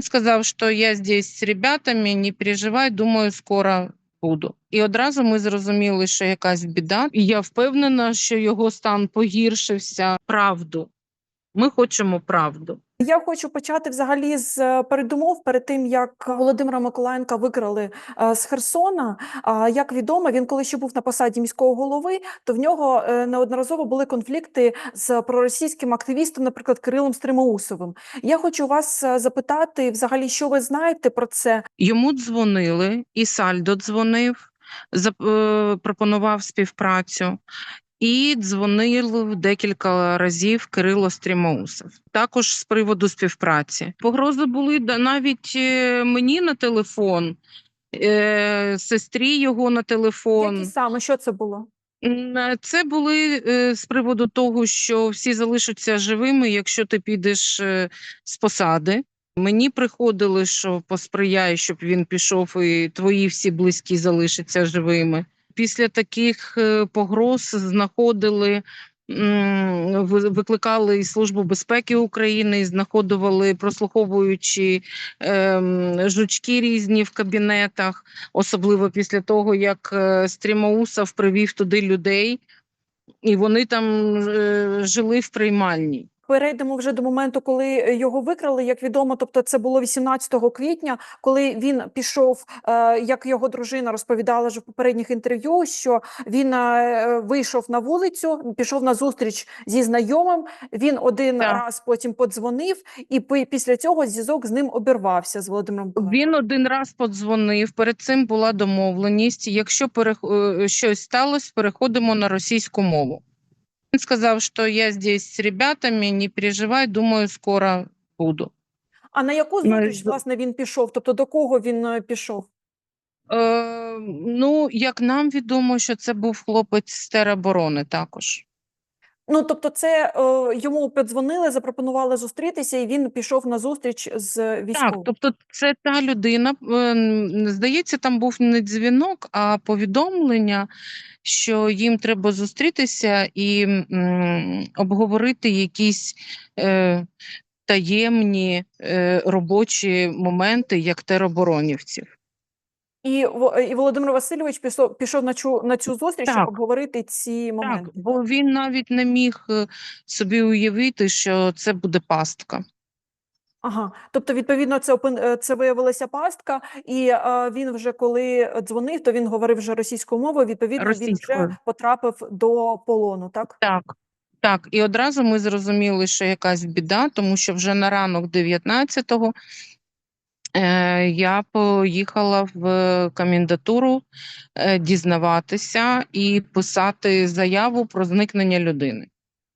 Сказав, що я здесь з ребятами, не переживай, думаю, скоро буду. І одразу ми зрозуміли, що якась біда, і я впевнена, що його стан погіршився. Правду. Ми хочемо правду. Я хочу почати взагалі з е, передумов перед тим, як Володимира Миколаєнка викрали е, з Херсона. Як відомо, він коли ще був на посаді міського голови, то в нього е, неодноразово були конфлікти з проросійським активістом, наприклад, Кирилом Стримоусовим. Я хочу вас запитати, взагалі, що ви знаєте про це? Йому дзвонили, і Сальдо дзвонив, зап- е, співпрацю. І дзвонив декілька разів Кирило Стрімоусов. Також з приводу співпраці. Погрози були навіть е, мені на телефон, е, сестрі його на телефон. Які саме що це було? Е, Це були з приводу того, що всі залишаться живими, якщо ти підеш з посади. Мені приходили, що посприяє, щоб він пішов, і твої всі близькі залишаться живими. Після таких е, погроз знаходили. Викликали і Службу безпеки України, і знаходили, прослуховуючи ем, жучки різні в кабінетах, особливо після того, як е, Стрімоусов привів туди людей, і вони там е, жили в приймальні. Перейдемо вже до моменту, коли е, його викрали. Як відомо, тобто це було 18 квітня, коли він пішов, е, як його дружина розповідала вже в попередніх інтерв'ю, що він е, вийшов на вулицю, пішов на зустріч зі знайомим. Він один Так. раз потім подзвонив, і після цього зв'язок з ним обірвався з Володимиром. Він один раз подзвонив. Перед цим була домовленість. Якщо перех... щось сталося, переходимо на російську мову. Він сказав, що я здесь з ребятами, не переживай, думаю, скоро буду. А на яку Ну, зустріч власне він пішов? Тобто до кого він е, пішов? Е, ну, як нам відомо, що це був хлопець з тероборони також. Ну тобто, це е, йому подзвонили, запропонували зустрітися, і він пішов на зустріч з Так, тобто це та людина, е, здається, там був не дзвінок, а повідомлення, що їм треба зустрітися і м, обговорити якісь е, таємні е, робочі моменти, як тероборонівців. І, Во- і Володимир Васильович пішов, пішов на цю на цю зустріч, щоб обговорити ці моменти. Так, бо він навіть не міг е, собі уявити, що це буде пастка. Ага, тобто, відповідно, це опин... е, це виявилася пастка, і е, він вже коли дзвонив, то він говорив вже російською мовою. Відповідно, він вже потрапив до полону. Так Так, так. І одразу ми зрозуміли, що якась біда, тому що вже на ранок 19-го е, я поїхала в комендатуру е, дізнаватися і писати заяву про зникнення людини.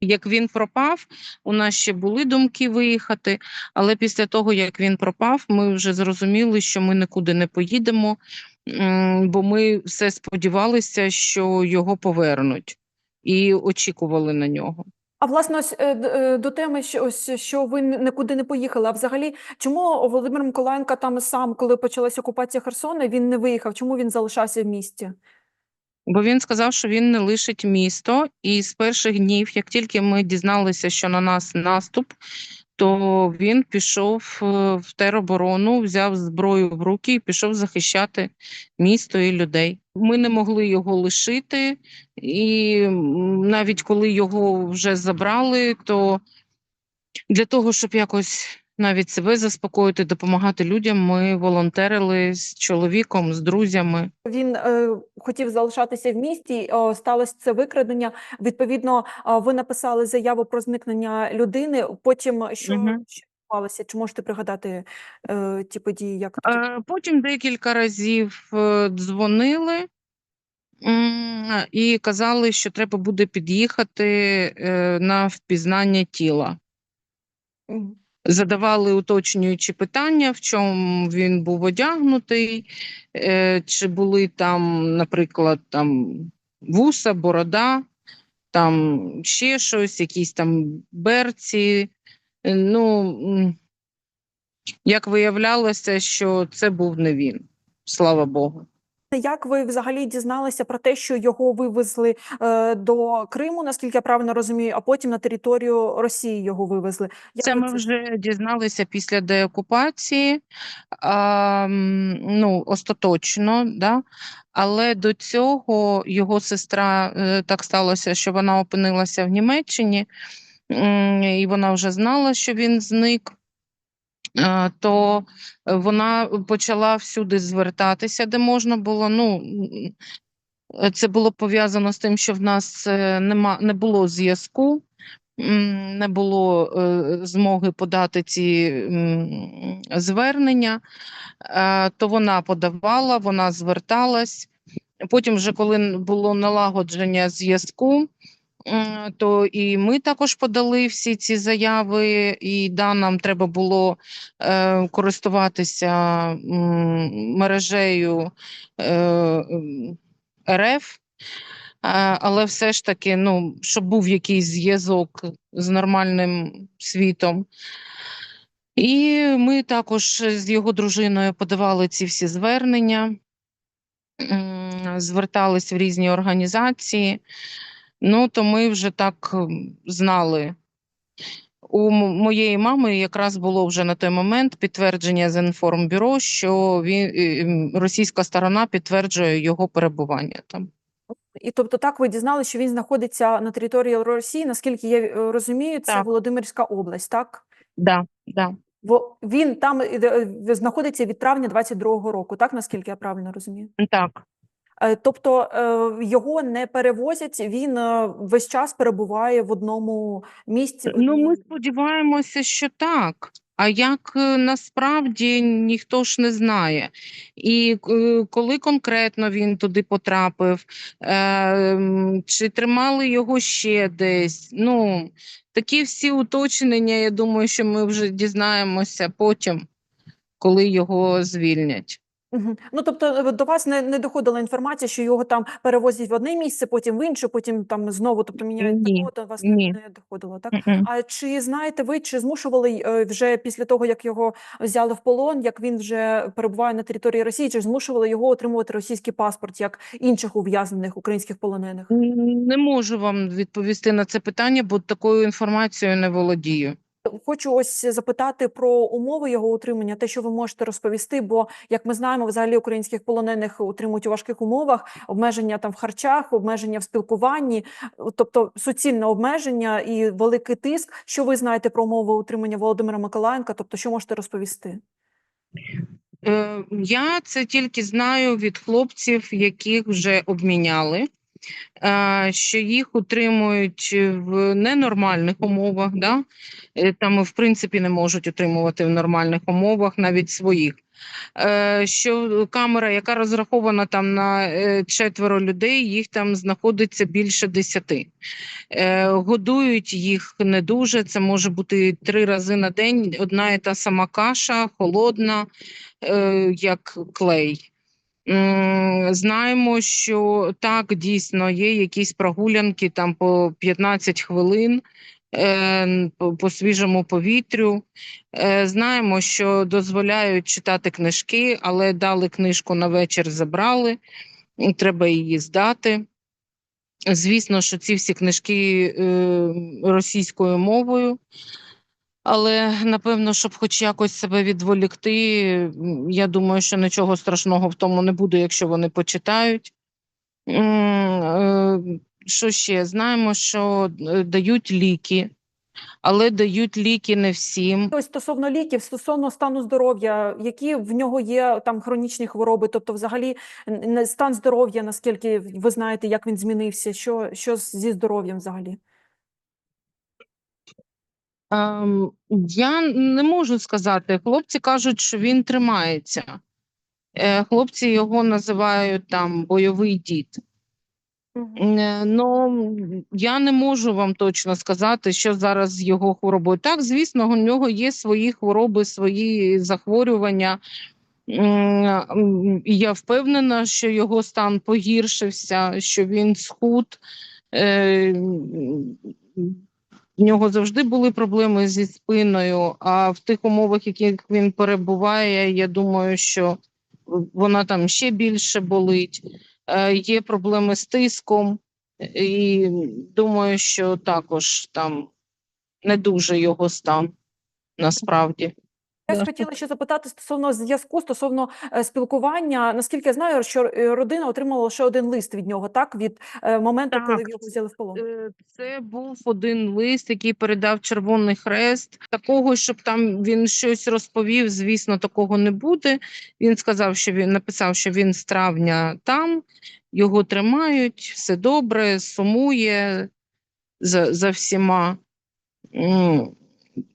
Як він пропав, у нас ще були думки виїхати, але після того, як він пропав, ми вже зрозуміли, що ми нікуди не поїдемо, бо ми все сподівалися, що його повернуть, і очікували на нього. А власне, ось е, е, до теми, що ось що ви нікуди не поїхали. А взагалі, чому Володимир Миколаєнко там сам, коли почалася окупація Херсона, він не виїхав? Чому він залишався в місті? Бо він сказав, що він не лишить місто, і з перших днів, як тільки ми дізналися, що на нас наступ, то він пішов е, в тероборону, взяв зброю в руки і пішов захищати місто і людей. Ми не могли його лишити, і навіть коли його вже забрали, то для того, щоб якось навіть себе заспокоїти, допомагати людям, ми волонтерили з чоловіком, з друзями. Він е, хотів залишатися в місті. О, сталося це викрадення. Відповідно, ви написали заяву про зникнення людини. Потім що, що? Чи можете пригадати е, ті події? Як? Е, Потім декілька разів е, дзвонили і казали, що треба буде під'їхати е, на впізнання тіла. Задавали уточнюючі питання, в чому він був одягнутий, е, чи були там, наприклад, там вуса, борода, там ще щось, якісь там берці. Е, Ну, як виявлялося, що це був не він, слава Богу. Як ви взагалі дізналися про те, що його вивезли е, до Криму, наскільки я правильно розумію, а потім на територію Росії його вивезли? Як Це ми вже дізналися після деокупації, а, ну, остаточно, да? але до цього його сестра е, так сталося, що вона опинилася в Німеччині, і вона вже знала, що він зник. Е, То вона почала всюди звертатися, де можна було. Ну, це було пов'язано з тим, що в нас е, нема, не було зв'язку не було е, змоги подати ці звернення, то вона подавала, вона зверталась. Потім, вже коли було налагодження зв'язку, то і ми також подали всі ці заяви, і да, нам треба було е, користуватися мережею е, РФ. А, Але все ж таки, ну, щоб був якийсь зв'язок з нормальним світом. І ми також з його дружиною подавали ці всі звернення, м, звертались в різні організації. Ну, то ми вже так знали. У моєї мами якраз було вже на той момент підтвердження з інформбюро, що він е, російська сторона підтверджує його перебування там. І тобто так ви дізналися, що він знаходиться на території Росії, наскільки я е, розумію, це Так. Володимирська область, так? Да, да. Бо він там е, знаходиться від травня 22-го року, так наскільки я правильно розумію? Так. Е, Тобто е, його не перевозять, він е, весь час перебуває в одному місці. Ну, ми сподіваємося, що так. А як насправді ніхто ж не знає. І коли конкретно він туди потрапив, е, чи тримали його ще десь. Ну, такі всі уточнення, я думаю, що ми вже дізнаємося потім, коли його звільнять. Мгм. Ну, тобто е, до вас не, не доходила інформація, що його там перевозять в одне місце, потім в інше, потім там знову, тобто міняють Ні, такого, до вас не, ні. не доходило, так? Мгм. А чи знаєте ви, чи змушували е, вже після того, як його взяли в полон, як він вже перебуває на території Росії, чи змушували його отримувати російський паспорт, як інших ув'язнених українських полонених? Не можу вам відповісти на це питання, бо такою інформацією не володію. Хочу ось запитати про умови його утримання, те, що ви можете розповісти, бо як ми знаємо, взагалі українських полонених утримують у важких умовах, обмеження там в харчах, обмеження в спілкуванні, тобто суцільне обмеження і великий тиск. Що ви знаєте про умови утримання Володимира Миколаєнка? Тобто, що можете розповісти? Е, Я це тільки знаю від хлопців, яких вже обміняли, що їх утримують в ненормальних умовах. Да? Е, Там, в принципі, не можуть утримувати в нормальних умовах навіть своїх. Е, Що камера, яка розрахована там на е, четверо людей, їх там знаходиться більше десяти. Е, Годують їх не дуже. Це може бути три рази на день. Одна і та сама каша, холодна, е, як клей. Знаємо, що так дійсно є якісь прогулянки там по 15 хвилин е, по, по свіжому повітрю. Е, Знаємо, що дозволяють читати книжки, але дали книжку на вечір, забрали. Треба її здати. Звісно, що ці всі книжки е, російською мовою. Але напевно, щоб хоч якось себе відволікти, я думаю, що нічого страшного в тому не буде, якщо вони почитають. Е, Що ще? Знаємо, що е, дають ліки, але дають ліки не всім. Ось стосовно ліків, стосовно стану здоров'я, які в нього є там хронічні хвороби, тобто, взагалі, стан здоров'я, наскільки ви знаєте, як він змінився, що, що зі здоров'ям взагалі? Ем, Я не можу сказати. Хлопці кажуть, що він тримається. Е, Хлопці його називають там бойовий дід. Е, Ну, я не можу вам точно сказати, що зараз з його хворобою. Так, звісно, у нього є свої хвороби, свої захворювання. Я впевнена, що його стан погіршився, що він схуд. В нього завжди були проблеми зі спиною, а в тих умовах, в яких він перебуває, я думаю, що вона там ще більше болить. Е, Є проблеми з тиском, і думаю, що також там не дуже його стан насправді. Я ж хотіла ще запитати стосовно зв'язку, стосовно е, спілкування. Наскільки я знаю, що е, родина отримала лише один лист від нього, так? Від е, моменту, коли його взяли в полон. Це був один лист, який передав Червоний Хрест. Такого, щоб там він щось розповів, звісно, такого не буде. Він сказав, що він написав, що він з травня там, його тримають, все добре, сумує за, за всіма.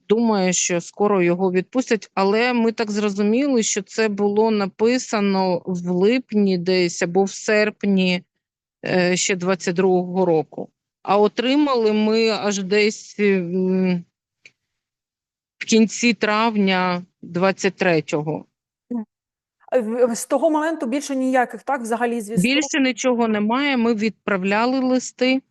Думає, що скоро його відпустять, але ми так зрозуміли, що це було написано в липні десь або в серпні е, ще 22-го року. А отримали ми аж десь в кінці травня 23-го. Е, З того моменту більше ніяких, так, взагалі зв'язку. Більше нічого немає. Ми відправляли листи,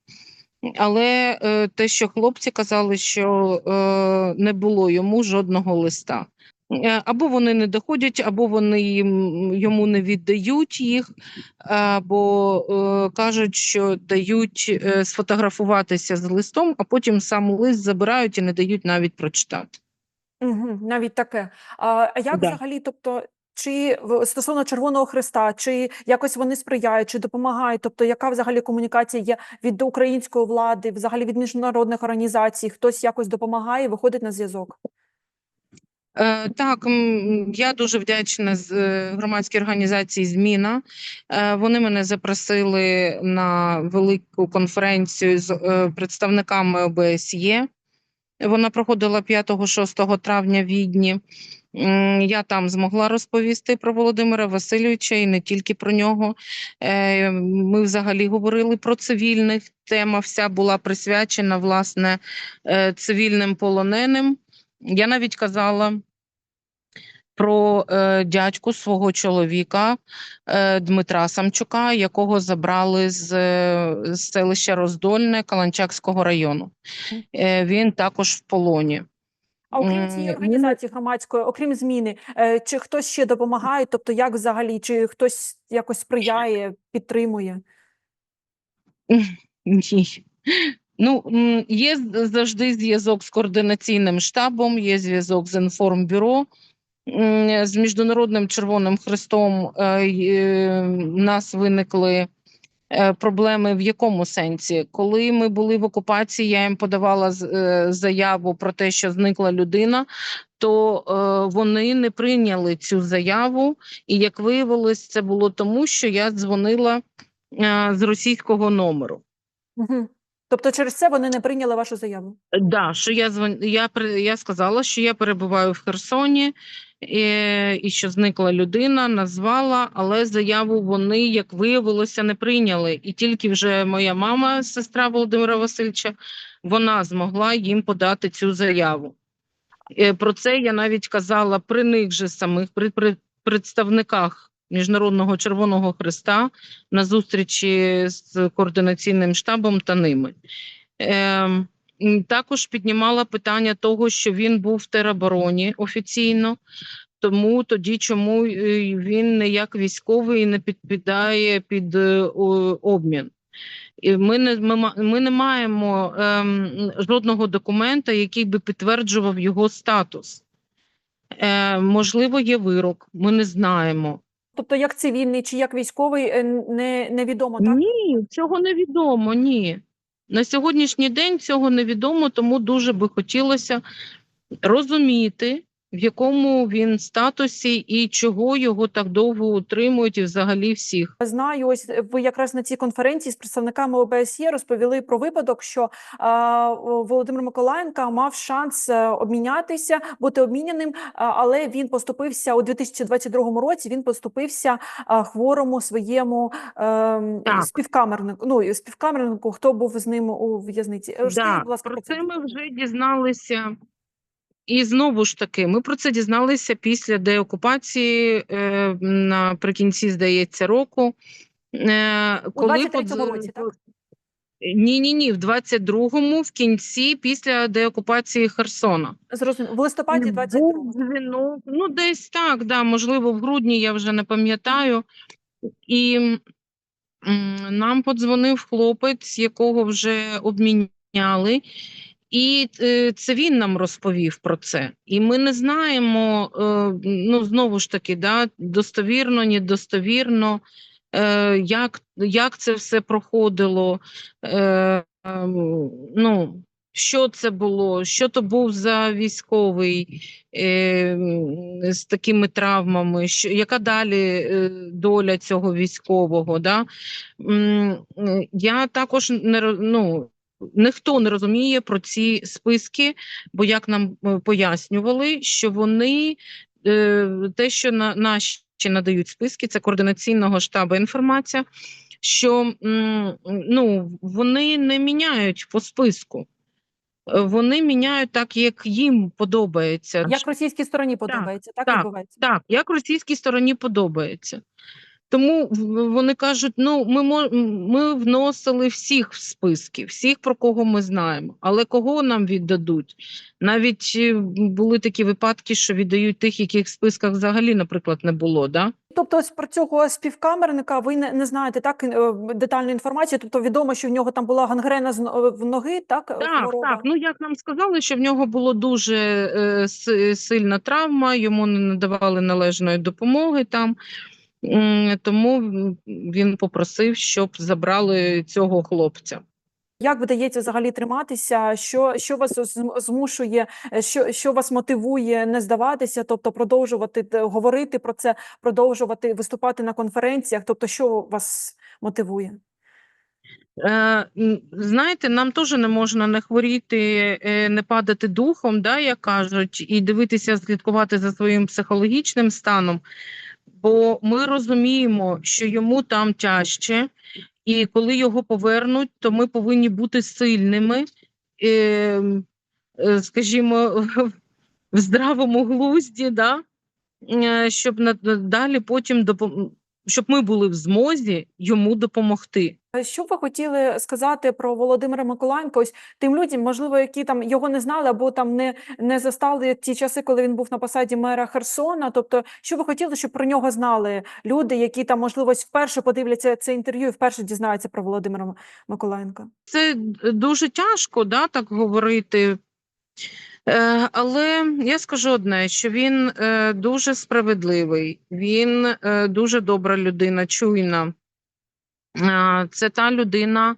але е, те, що хлопці казали, що е, не було йому жодного листа. Е, Або вони не доходять, або вони їм, йому не віддають їх, або е, кажуть, що дають е, сфотографуватися з листом, а потім сам лист забирають і не дають навіть прочитати. Угу, навіть таке. А, а як Да. взагалі, тобто, чи стосовно Червоного Хреста, чи якось вони сприяють, чи допомагають? Тобто, яка взагалі комунікація є від української влади, взагалі від міжнародних організацій? Хтось якось допомагає, виходить на зв'язок? Е, Так, я дуже вдячна з е, громадській організації Зміна. Е, Вони мене запросили на велику конференцію з представниками ОБСЄ. Вона проходила 5-6 травня в Відні. Я там змогла розповісти про Володимира Васильовича і не тільки про нього. Е, Ми взагалі говорили про цивільних. Тема вся була присвячена власне е, цивільним полоненим. Я навіть казала про е, дядьку свого чоловіка е, Дмитра Самчука, якого забрали з, е, з селища Роздольне Каланчакського району. Е, він також в полоні. А окрім цієї організації громадської, окрім зміни, е, чи хтось ще допомагає? Тобто, як взагалі, чи хтось якось сприяє, підтримує? Ні. Ну, є завжди зв'язок з координаційним штабом, є зв'язок з інформбюро, з Міжнародним Червоним Хрестом. е, й, е, У нас виникли е, проблеми в якому сенсі? Коли ми були в окупації, я їм подавала е, заяву про те, що зникла людина, то е, вони не прийняли цю заяву. І як виявилось, це було тому, що я дзвонила е, з російського номеру. Угу. Тобто, через це вони не прийняли вашу заяву? Да, що я я, я сказала, що я перебуваю в Херсоні і, що зникла людина, назвала, але заяву вони, як виявилося, не прийняли. І тільки вже моя мама, сестра Володимира Васильовича, вона змогла їм подати цю заяву. Е, Про це я навіть казала при них же самих, при, при представниках Міжнародного Червоного Христа на зустрічі з координаційним штабом та ними. М, також піднімала питання того, що він був в теробороні офіційно, тому тоді чому е, він не як військовий не підпадає під е, обмін. Ми не ми, ми не маємо ем, жодного документа, який би підтверджував його статус. Е, можливо, є вирок, ми не знаємо. Тобто, як цивільний чи як військовий, е, не, невідомо, так? Ні, цього невідомо, ні. На сьогоднішній день цього невідомо, тому дуже би хотілося розуміти, в якому він статусі і чого його так довго утримують, і взагалі всіх. Знаю, ось е, ви якраз на цій конференції з представниками ОБСЄ розповіли про випадок, що о, Володимир Миколаєнко мав шанс е, обмінятися, бути обміняним, але він поступився у 2022 році. Він поступився хворому своєму Так. співкамернику. Ну співкамернику, хто був з ним у в'язниці. Да, про це ми вже дізналися. І знову ж таки, ми про це дізналися після деокупації е, наприкінці, здається, року. Е, у 23-му році, так? Ні, ні, ні, в 22-му, в кінці, після деокупації Херсона. Зрозуміло. В листопаді Був 22-го. дзвінок, ну десь так, да, можливо, в грудні, я вже не пам'ятаю. І м, нам подзвонив хлопець, якого вже обміняли, і е, це він нам розповів про це. І ми не знаємо, е, ну знову ж таки, да, достовірно, недостовірно, е, як, як це все проходило. Ем, ну, що це було, що то був за військовий е, з такими травмами, що, яка далі доля цього військового. Да? Я також не ну, ніхто не розуміє про ці списки, бо як нам е, пояснювали, що вони е, те, що на наші надають списки, це координаційного штабу інформація, що ну, вони не міняють по списку. Е, Вони міняють так, як їм подобається. Як російській стороні подобається, так, так, відбувається. Так, як російській стороні подобається. Тому вони кажуть: ну, ми, ми вносили всіх в списки, всіх, про кого ми знаємо, але кого нам віддадуть? Навіть е, були такі випадки, що віддають тих, яких в списках взагалі, наприклад, не було. Да? Тобто, ось про цього співкамерника ви не, не знаєте так е, детальну інформацію. Тобто відомо, що в нього там була гангрена з в ноги, так, е, Так, хвороба? так. Ну як нам сказали, що в нього була дуже е, си- сильна травма, йому не надавали належної допомоги там. Тому він попросив, щоб забрали цього хлопця. Як вдається взагалі триматися? Що, що вас змушує, що, що вас мотивує не здаватися, тобто продовжувати говорити про це, продовжувати виступати на конференціях? Тобто, що вас мотивує? Е, знаєте, нам теж не можна не хворіти, е, не падати духом, да, як кажуть, і дивитися, слідкувати за своїм психологічним станом, бо ми розуміємо, що йому там тяжче, і коли його повернуть, то ми повинні бути сильними, е, е, скажімо, в здравому глузді, да, е, щоб далі потім допом... щоб ми були в змозі йому допомогти. Е, Що б ви хотіли сказати про Володимира Миколаєнка? Ось тим людям, можливо, які там його не знали або там не, не застали ті часи, коли він був на посаді мера Херсона. Тобто, що ви хотіли, щоб про нього знали люди, які там, можливо, вперше подивляться це інтерв'ю і вперше дізнаються про Володимира Миколаєнка? Це дуже тяжко, да, так говорити. Е, але я скажу одне, що він е, дуже справедливий, він е, дуже добра людина, чуйна. Це та людина,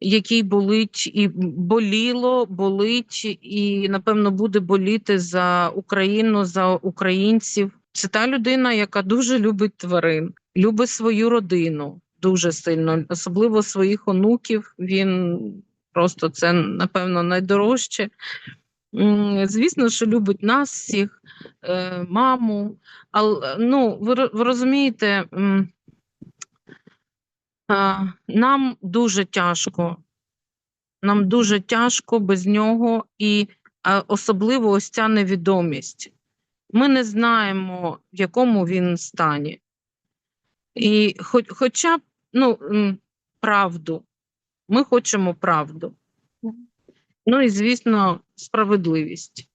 якій болить і боліло, болить, і напевно буде боліти за Україну, за українців. Це та людина, яка дуже любить тварин, любить свою родину дуже сильно, особливо своїх онуків. Він просто це напевно найдорожче. Звісно, що любить нас всіх, е, маму. Але ну, ви розумієте, нам дуже тяжко. Нам дуже тяжко без нього, і особливо ось ця невідомість. Ми не знаємо, в якому він стані. І хоч, хоча б ну, правду. Ми хочемо правду. Ну і, звісно, справедливість.